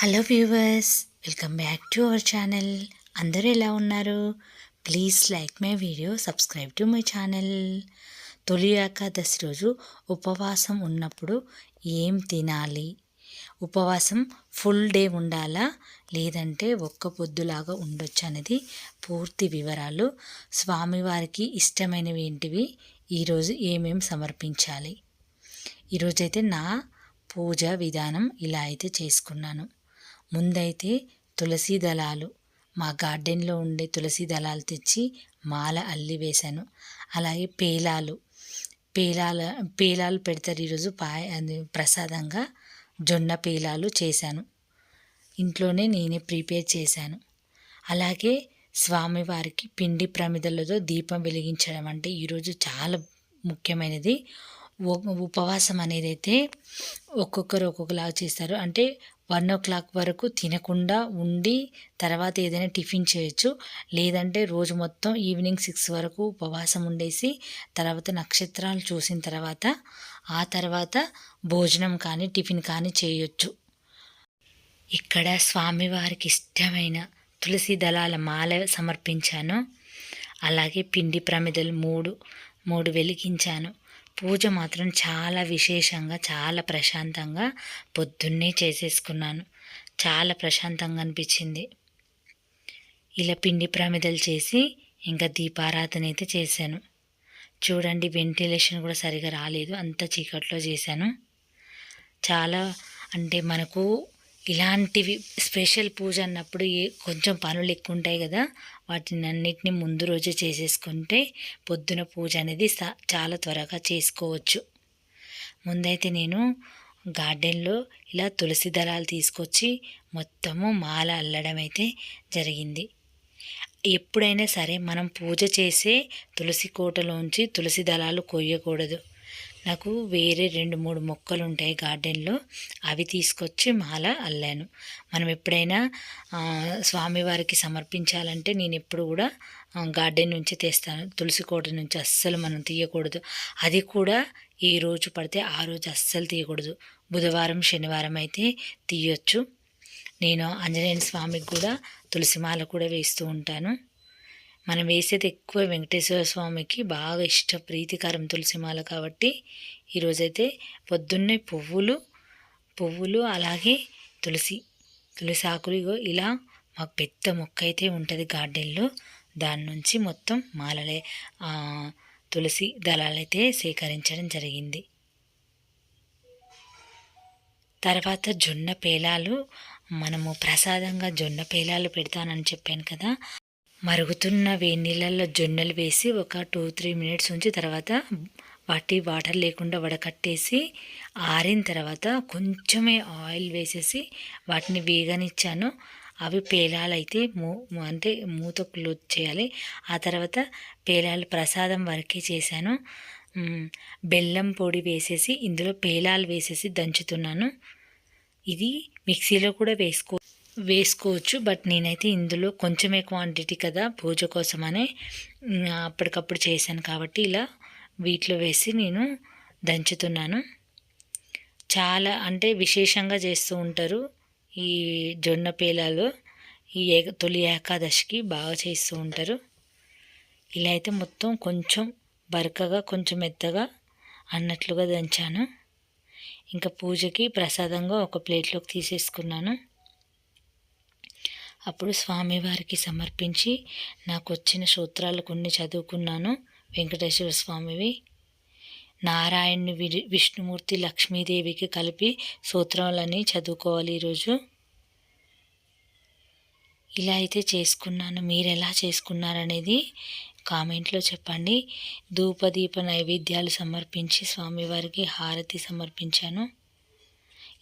Hello viewers welcome back to our channel అందరూ ఎలా ఉన్నారు? Please like my video subscribe to my channel తొలి ఏకాదశి రోజు ఉపవాసం ఉన్నప్పుడు ఏం తినాలి? ఉపవాసం ఫుల్ డే ఉండాలా? లేదంటే ఒక్క పొద్దులాగా ఉండొచ్చు అనేది పూర్తి వివరాలు స్వామివారికి ఇష్టమైనవి ఏంటివి? ఈరోజు ఏమేమి సమర్పించాలి? ఈరోజైతే నా పూజ విధానం ఇలా అయితే చేసుకున్నాను. ముందైతే తులసి దళాలు. మా గార్డెన్లో ఉండే తులసి దళాలు తెచ్చి మాల అల్లి వేశాను. అలాగే పేలాలు. పేలాల పేలాలు పెడతారు ఈరోజు పాయ ప్రసాదంగా జొన్న పేలాలు చేశాను. ఇంట్లోనే నేనే ప్రిపేర్ చేశాను. అలాగే స్వామివారికి పిండి ప్రమిదలతో దీపం వెలిగించడం అంటే ఈరోజు చాలా ముఖ్యమైనది. ఉపవాసం అనేది అయితే ఒక్కొక్కరు ఒక్కొక్కలాగా చేస్తారు. అంటే వన్ ఓ క్లాక్ వరకు తినకుండా ఉండి తర్వాత ఏదైనా టిఫిన్ చేయొచ్చు. లేదంటే రోజు మొత్తం ఈవినింగ్ సిక్స్ వరకు ఉపవాసం ఉండేసి తర్వాత నక్షత్రాలు చూసిన తర్వాత ఆ తర్వాత భోజనం కానీ టిఫిన్ కానీ చేయొచ్చు. ఇక్కడ స్వామివారికి ఇష్టమైన తులసి దళాల మాల సమర్పించాను. అలాగే పిండి ప్రమిదలు మూడు మూడు వెలిగించాను. పూజ మాత్రం చాలా విశేషంగా చాలా ప్రశాంతంగా పొద్దున్నే చేసేసుకున్నాను. చాలా ప్రశాంతంగా అనిపించింది. ఇలా పిండి ప్రమిదలు చేసి ఇంకా దీపారాధన అయితే చేశాను. చూడండి వెంటిలేషన్ కూడా సరిగా రాలేదు. అంత చీకట్లో చేశాను. చాలా అంటే మనకు ఇలాంటివి స్పెషల్ పూజ అన్నప్పుడు ఏ కొంచెం పనులు ఎక్కువ ఉంటాయి కదా వాటిని అన్నిటిని ముందు రోజే చేసేసుకుంటే పొద్దున పూజ అనేది చాలా త్వరగా చేసుకోవచ్చు. ముందైతే నేను గార్డెన్లో ఇలా తులసి దళాలు తీసుకొచ్చి మొత్తము మాల అల్లడం అయితే జరిగింది. ఎప్పుడైనా సరే మనం పూజ చేసే తులసి కోటలోంచి తులసి దళాలు కొయ్యకూడదు. నాకు వేరే రెండు మూడు మొక్కలు ఉంటాయి గార్డెన్లో. అవి తీసుకొచ్చి మాల అల్లాను. మనం ఎప్పుడైనా స్వామివారికి సమర్పించాలంటే నేను ఎప్పుడు కూడా గార్డెన్ నుంచి తెస్తాను. తులసి కోట నుంచి అస్సలు మనం తీయకూడదు. అది కూడా ఏ రోజు పడితే ఆ రోజు అస్సలు తీయకూడదు. బుధవారం శనివారం అయితే తీయొచ్చు. నేను ఆంజనేయ స్వామికి కూడా తులసిమాల కూడా వేస్తూ ఉంటాను. మనం వేసేది ఎక్కువ వెంకటేశ్వర స్వామికి బాగా ఇష్ట ప్రీతికరం తులసిమాల కాబట్టి ఈరోజైతే పొద్దున్నే పువ్వులు పువ్వులు అలాగే తులసి తులసి ఆకులు ఇలా మాకు పెద్ద మొక్క అయితే ఉంటుంది గార్డెన్లో. దాని నుంచి మొత్తం మాలలే తులసి దళాలైతే సేకరించడం జరిగింది. తర్వాత జొన్న పేలాలు మనము ప్రసాదంగా జొన్న పేలాలు పెడతానని చెప్పాను కదా మరుగుతున్న వేడి నీళ్ళల్లో జొన్నలు వేసి ఒక టూ త్రీ మినిట్స్ ఉంచి తర్వాత వాటి వాటర్ లేకుండా వడకట్టేసి ఆరిన తర్వాత కొంచెమే ఆయిల్ వేసేసి వాటిని వేగనిచ్చాను. అవి పేలాలైతే మూ అంటే మూత క్లోజ్ చేయాలి. ఆ తర్వాత పేలాలు ప్రసాదం వరకే చేశాను. బెల్లం పొడి వేసేసి ఇందులో పేలాలు వేసేసి దంచుతున్నాను. ఇది మిక్సీలో కూడా వేసుకో వేసుకోవచ్చు. బట్ నేనైతే ఇందులో కొంచెమే క్వాంటిటీ కదా పూజ కోసమని అప్పటికప్పుడు చేశాను కాబట్టి ఇలా వీటిలో వేసి నేను దంచుతున్నాను. చాలా అంటే విశేషంగా చేస్తూ ఉంటారు ఈ జొన్న పేలాలు. ఈ ఏక తొలి ఏకాదశికి బాగా చేస్తూ ఉంటారు. ఇలా అయితే మొత్తం కొంచెం బరకగా కొంచెం మెత్తగా అన్నట్లుగా దంచాను. ఇంకా పూజకి ప్రసాదంగా ఒక ప్లేట్లోకి తీసేసుకున్నాను. అప్పుడు స్వామివారికి సమర్పించి నాకు వచ్చిన సూత్రాలు కొన్ని చదువుకున్నాను వెంకటేశ్వర స్వామివి. నారాయణుని వి- విష్ణుమూర్తి లక్ష్మీదేవికి కలిపి సూత్రాలని చదువుకోవాలి ఈరోజు. ఇలా అయితే చేసుకున్నాను. మీరు ఎలా చేసుకున్నారనేది కామెంట్లో చెప్పండి. ధూపదీప నైవేద్యాలు సమర్పించి స్వామివారికి హారతి సమర్పించాను.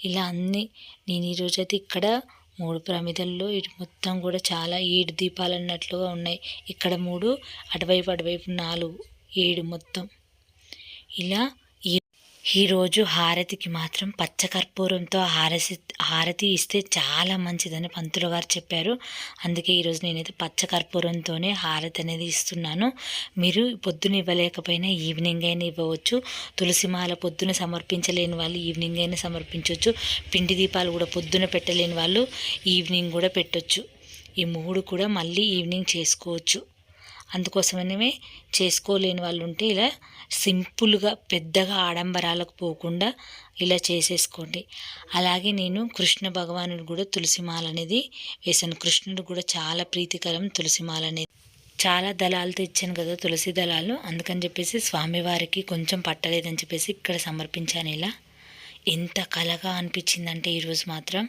ఇలా అన్ని నేను ఈరోజు అయితే ఇక్కడ మూడు ప్రమిదల్లో ఇటు మొత్తం కూడా చాలా ఏడు దీపాలు అన్నట్లుగా ఉన్నాయి. ఇక్కడ మూడు అటువైపు అటువైపు నాలుగు ఏడు మొత్తం. ఇలా ఈరోజు హారతికి మాత్రం పచ్చకర్పూరంతో హారసి హారతి ఇస్తే చాలా మంచిదని పంతులు గారు చెప్పారు. అందుకే ఈరోజు నేనైతే పచ్చకర్పూరంతోనే హారతి అనేది ఇస్తున్నాను. మీరు పొద్దున ఇవ్వలేకపోయినా ఈవినింగ్ అయినా ఇవ్వవచ్చు. తులసిమాల పొద్దున సమర్పించలేని వాళ్ళు ఈవినింగ్ అయినా సమర్పించవచ్చు. పిండి దీపాలు కూడా పొద్దున పెట్టలేని వాళ్ళు ఈవినింగ్ కూడా పెట్టొచ్చు. ఈ మూడు కూడా మళ్ళీ ఈవినింగ్ చేసుకోవచ్చు. అందుకోసమనే చేసుకోలేని వాళ్ళు ఉంటే ఇలా సింపుల్గా పెద్దగా ఆడంబరాలకు పోకుండా ఇలా చేసేసుకోండి. అలాగే నేను కృష్ణ భగవానుడు కూడా తులసిమాల అనేది వేశాను. కృష్ణుడు కూడా చాలా ప్రీతికరం తులసిమాల అనేది చాలా దళాలు తెచ్చాను కదా తులసి దళాలు అందుకని చెప్పేసి స్వామివారికి కొంచెం పట్టలేదని చెప్పేసి ఇక్కడ సమర్పించాను ఇలా. ఎంత కలగా అనిపించిందంటే ఈరోజు మాత్రం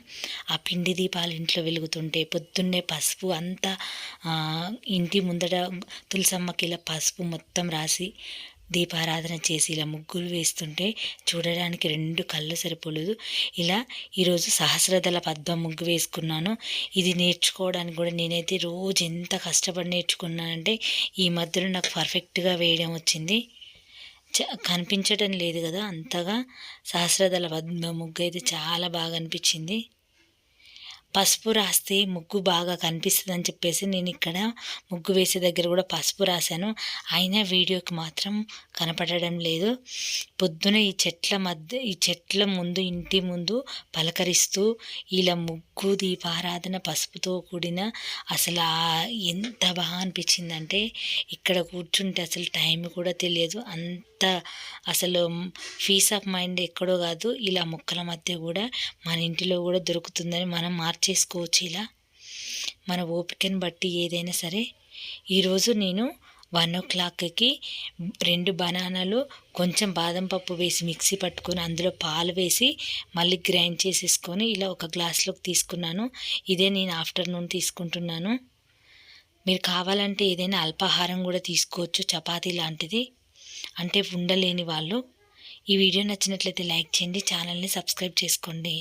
ఆ పిండి దీపాలు ఇంట్లో వెలుగుతుంటే పొద్దున్నే పసుపు అంతా ఇంటి ముందట తులసమ్మకి ఇలా పసుపు మొత్తం రాసి దీపారాధన చేసి ఇలా ముగ్గులు వేస్తుంటే చూడడానికి రెండు కళ్ళు సరిపోలేదు. ఇలా ఈరోజు సహస్రదళ పద్మ ముగ్గు వేసుకున్నాను. ఇది నేర్చుకోవడానికి కూడా నేనైతే రోజు ఎంత కష్టపడి నేర్చుకున్నానంటే ఈ మధ్యలో నాకు పర్ఫెక్ట్గా వేయడం వచ్చింది. కనిపించడం లేదు కదా అంతగా. సహస్రదళ పద్మ ముగ్గు అయితే చాలా బాగా అనిపించింది. పసుపు రాస్తే ముగ్గు బాగా కనిపిస్తుంది అని చెప్పేసి నేను ఇక్కడ ముగ్గు వేసే దగ్గర కూడా పసుపు రాశాను. అయినా వీడియోకి మాత్రం కనపడడం లేదు. పొద్దున ఈ చెట్ల మధ్య ఈ చెట్ల ముందు ఇంటి ముందు పలకరిస్తూ ఇలా ముగ్గు దీపారాధన పసుపుతో కూడిన అసలు ఎంత బాగా అనిపించిందంటే ఇక్కడ కూర్చుంటే అసలు టైం కూడా తెలియదు. అంత అసలు పీస్ ఆఫ్ మైండ్ ఎక్కడో కాదు ఇలా మొక్కల మధ్య కూడా మన ఇంటిలో కూడా దొరుకుతుందని మనం మార్చేసుకోవచ్చు ఇలా. మన ఓపికను బట్టి ఏదైనా సరే ఈరోజు నేను వన్ ఓ క్లాక్కి రెండు బనానాలు కొంచెం బాదం పప్పు వేసి మిక్సీ పట్టుకొని అందులో పాలు వేసి మళ్ళీ గ్రైండ్ చేసేసుకొని ఇలా ఒక గ్లాస్లోకి తీసుకున్నాను. ఇదే నేను ఆఫ్టర్నూన్ తీసుకుంటున్నాను. మీరు కావాలంటే ఏదైనా అల్పాహారం కూడా తీసుకోవచ్చు చపాతీ లాంటిది. అంటే ఉండలేని వాళ్ళు. ఈ వీడియో నచ్చినట్లయితే లైక్ చేయండి ఛానల్ని సబ్స్క్రైబ్ చేసుకోండి.